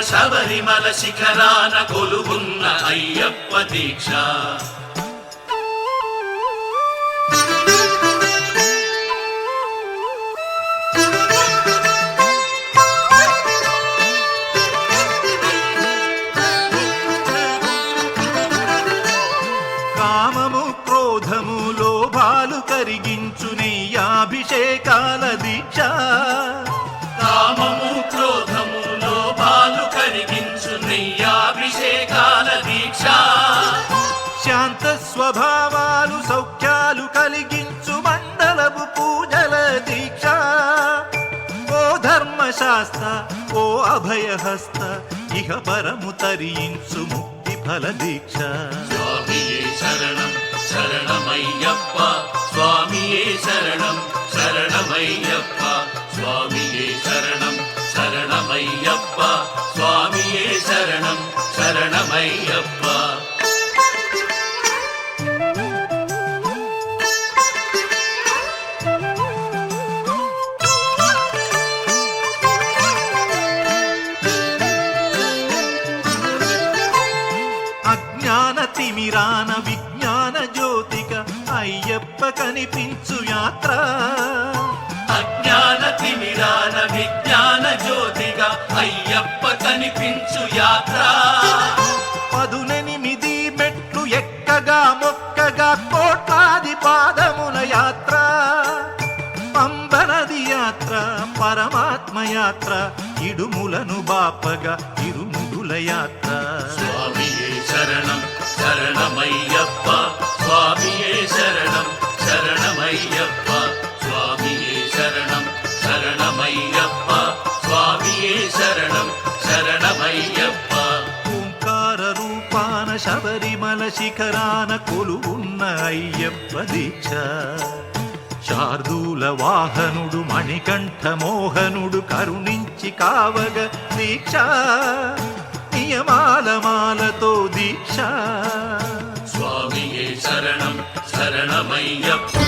శబరిమల శిఖరాన కొలువున్న అయ్యప్ప దీక్ష. శాస్త ఓ అభయహస్త ఇహ పరము తరించు ముక్తి ఫల దీక్ష. స్వామియే శరణం శరణమయ్యప్ప స్వామియే శరణం శరణమయ్యప్ప స్వామియే శరణం శరణమయ్యప్ప స్వామియే శరణం శరణమయ్యప్ప. తిమిరాన విజ్ఞాన జ్యోతిక అయ్యప్ప కనిపించు యాత్ర. అజ్ఞాన తిమిరాన విజ్ఞాన జ్యోతిగా అయ్యప్ప కనిపించు యాత్ర. పదునెనిమిది మెట్లు ఎక్కగా మొక్కగా కోట్లాది పాదముల యాత్ర. పంబనది యాత్ర పరమాత్మ యాత్ర ఇడుములను బాపగా ఇరుముడుల యాత్ర. స్వామియే శరణం. శరణమయ్యప్ప స్వామియే శరణం శరణమయ్యప్ప స్వామియే శరణం శరణమయ్యప్ప స్వామియే శరణం శరణమయ్యప్ప. ఓంకార రూపాన శబరిమల శిఖరాన కొలువున్న అయ్యప్ప దీక్ష. శార్దూల వాహనుడు మణికంఠ మోహనుడు కరుణించి కావగ దీక్ష. నియమాల మాలతో దీక్ష స్వామియే శరణం శరణమయ్యప్ప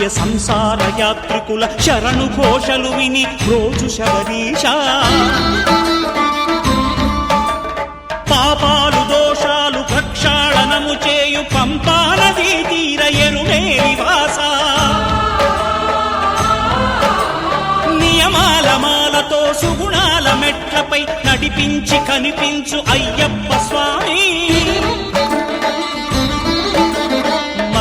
ఘోరకీకారణ్య సంసార యాత్రికుల శరణు ఘోషలు విని రోజు శబరీష. పాపాలు దోషాలు ప్రక్షాళనము చేయు పంపానదీ తీర ఎరుమే నివాస. నియమాల మాలతో సుగుణాల మెట్లపై నడిపించి కనిపించు అయ్యప్ప స్వామి.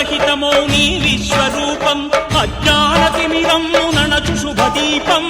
ఆద్యంతరహితమో నీ విశ్వరూపం అజ్ఞానతిమిరం నణచు శుభదీపం.